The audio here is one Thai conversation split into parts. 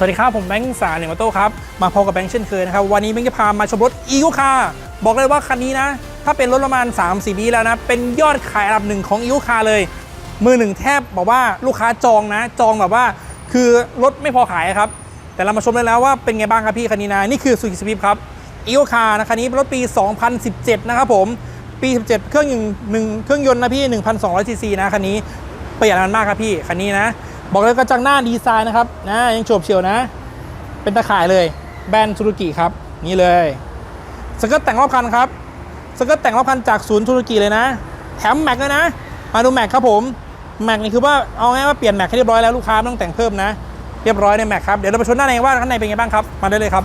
สวัสดีครับผมแบงค์สาเหนึ่งออโต้ครับมาพบกับแบงค์เช่นเคยนะครับวันนี้แบงค์จะพามาชมรถอีโ c คาบอกเลยว่าคันนี้นะ ถ้าเป็นรถประมาณ 3 4ปีแล้วนะ เป็นยอดขายอันดับหนึ่งของอีโ c คาเลย มือหนึ่งแทบบอกว่าลูกค้าจองนะ จองแบบว่าคือรถไม่พอขายครับ แต่เรามาชมเลยแล้วว่าเป็นไงบ้างครับพี่คันนี้นะนี่คือสุกิสวิปครับอีโ c คานะคันนี้เป็นรถปี 2017 นะครับผมปี 17 เครื่องยนต์หนึ่งเครื่องยนต์นะพี่ 1,200ซีซีนะคันนี้ประหยัดน้ำมันมากครับพี่คันนี้นะ บอกเลยกระจังหน้าดีไซน์นะครับนะยังโฉบเฉียวนะ เป็นตะข่ายเลยแบรนด์ซูซูกิครับนี่เลยสเกิร์ตแต่งรอบคันครับสเกิร์ตแต่งรอบคันจากศูนย์ซูซูกิเลยนะ แถมแม็กเลยนะ มาดูแม็กครับผมแม็กนี่คือว่าเอาง่ายว่าเปลี่ยนแม็กให้เรียบร้อยแล้วลูกค้าไม่ต้องแต่งเพิ่มนะเรียบร้อยในแม็กครับเดี๋ยวเราไปชมด้านในว่าข้างในเป็นไงบ้างครับมาได้เลยครับ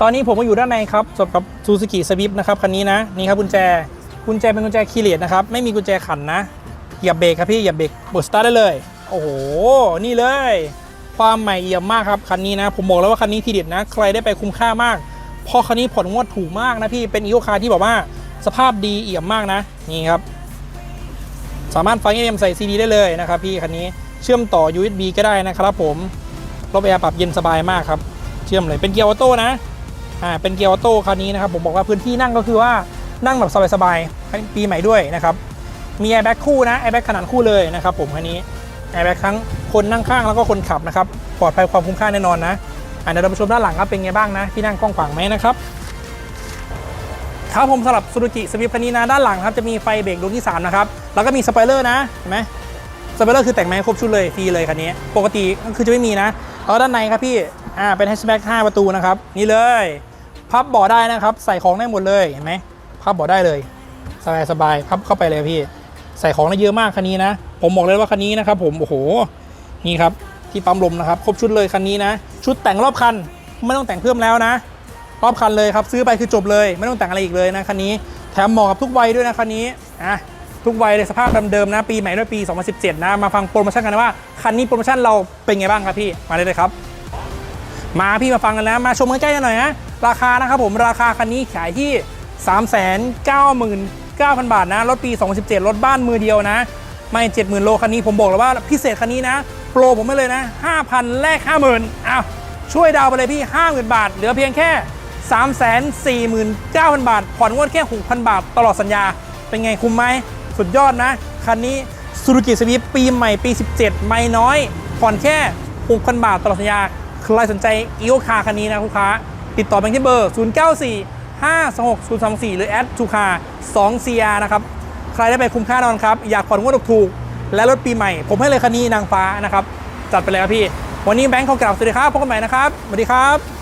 ตอนนี้ผมก็อยู่ด้านในครับสำหรับซูซูกิสวิปนะครับคันนี้นะนี่ครับกุญแจกุญแจเป็นกุญแจคีย์เลสนะครับไม่มีกุญแจขันนะ เหยียบเบรกครับพี่เหยียบเบรกเปิดสตาร์ทได้เลย โอ้โห นี่เลย ความใหม่เอี่ยมมากครับคันนี้นะ ผมบอกแล้วว่าคันนี้ทีเด็ดนะ ใครได้ไปคุ้มค่ามากพราะคันนี้ผ่อนงวดถูกมากนะพี่ เป็นอีโคคาร์ที่แบบว่าสภาพดีเอี่ยมมากนะ นี่ครับ สามารถฟัง AM ใส่ CD ได้เลยนะครับพี่คันนี้ เชื่อมต่อ USB ก็ได้นะครับผม รถแอร์ปรับเย็นสบายมากครับ เชื่อมเลย เป็นเกียร์ออโต้นะ อ่า เป็นเกียร์ออโต้คันนี้นะครับ ผมบอกว่าพื้นที่นั่งก็คือว่านั่งแบบสบายๆ ปีใหม่ด้วยนะครับ มีแอร์แบ็กคู่นะแอร์แบ็กขนาดคู่เลยนะครับผมคันนี้แอร์แบ็กทั้งคนนั่งข้างแล้วก็คนขับนะครับปลอดภัยความคุ้มค่าแน่นอนนะอะเดี๋ยวเราไปชมด้านหลังครับเป็นไงบ้างนะที่นั่งกว้างขวางไหมนะครับครับผมสำหรับซูซูกิสวิปคันนี้นะด้านหลังครับจะมีไฟเบรกดวงที่3นะครับแล้วก็มีสปอยเลอร์นะเห็นไหมสปอยเลอร์คือแต่งมาให้ครบชุดเลยฟรีเลยคันนี้ปกติก็คือจะไม่มีนะแล้วด้านในครับพี่อ่าเป็นแฮชแบ็ก5ประตูนะครับนี่เลยพับเบาะได้นะครับ ใส่ของได้หมดเลยเห็นไหมพับเบาะได้เลยสบายสบายพับเข้าไปเลยพี่ ใส่ของได้เยอะมากคันนี้นะ ผมบอกเลยว่าคันนี้นะครับผมโอ้โหนี่ครับที่ปั๊มลมนะครับ ครบชุดเลยคันนี้นะ ชุดแต่งรอบคันไม่ต้องแต่งเพิ่มแล้วนะ รอบคันเลยครับซื้อไปคือจบเลย ไม่ต้องแต่งอะไรอีกเลยนะคันนี้แถมเหมาะกับทุกวัยด้วยนะคันนี้อะทุกวัยเลยสภาพเดิมๆนะ ปีใหม่ด้วยปี 2017 นะ มาฟังโปรโมชั่นกันนะว่า คันนี้โปรโมชั่นเราเป็นไงบ้างครับพี่มาเลยเลยครับ มาพี่มาฟังกันนะ มาชมกันใกล้กันหน่อยนะราคานะครับผมราคาคันนี้ขายที่ 3 9 9 0 0 0 9,000 บาทนะ รถปี 2017 รถบ้านมือเดียวนะ ไม่70,000 โลคันนี้ผมบอกเลยว่าพิเศษคันนี้นะ โปรผมไม่เลยนะ 5,000 แลก 50,000อ้าวช่วยดาวไปเลยพี่ 50,000 บาท เหลือเพียงแค่ 349,000 บาท ผ่อนงวดแค่ 6,000 บาท ตลอดสัญญา เป็นไงคุ้มไหม สุดยอดนะ คันนี้ซูซูกิสวิปปีใหม่ปี 17 ไม่น้อย ผ่อนแค่ 6,000 บาทตลอดสัญญา ใครสนใจอีโอคาคันนี้นะลูกค้าติดต่อไปที่เบอร์ 094 526 034 หรือแอดทูคา2 CR นะครับ ใครได้ไปคุ้มค่านอนครับ อยากผ่อนงวดถูกๆและรถปีใหม่ ผมให้เลยคันนี้นางฟ้านะครับ จัดไปเลยครับพี่ วันนี้แบงค์เขากล่าวสวัสดีครับพบกันใหม่นะครับสวัสดีครับ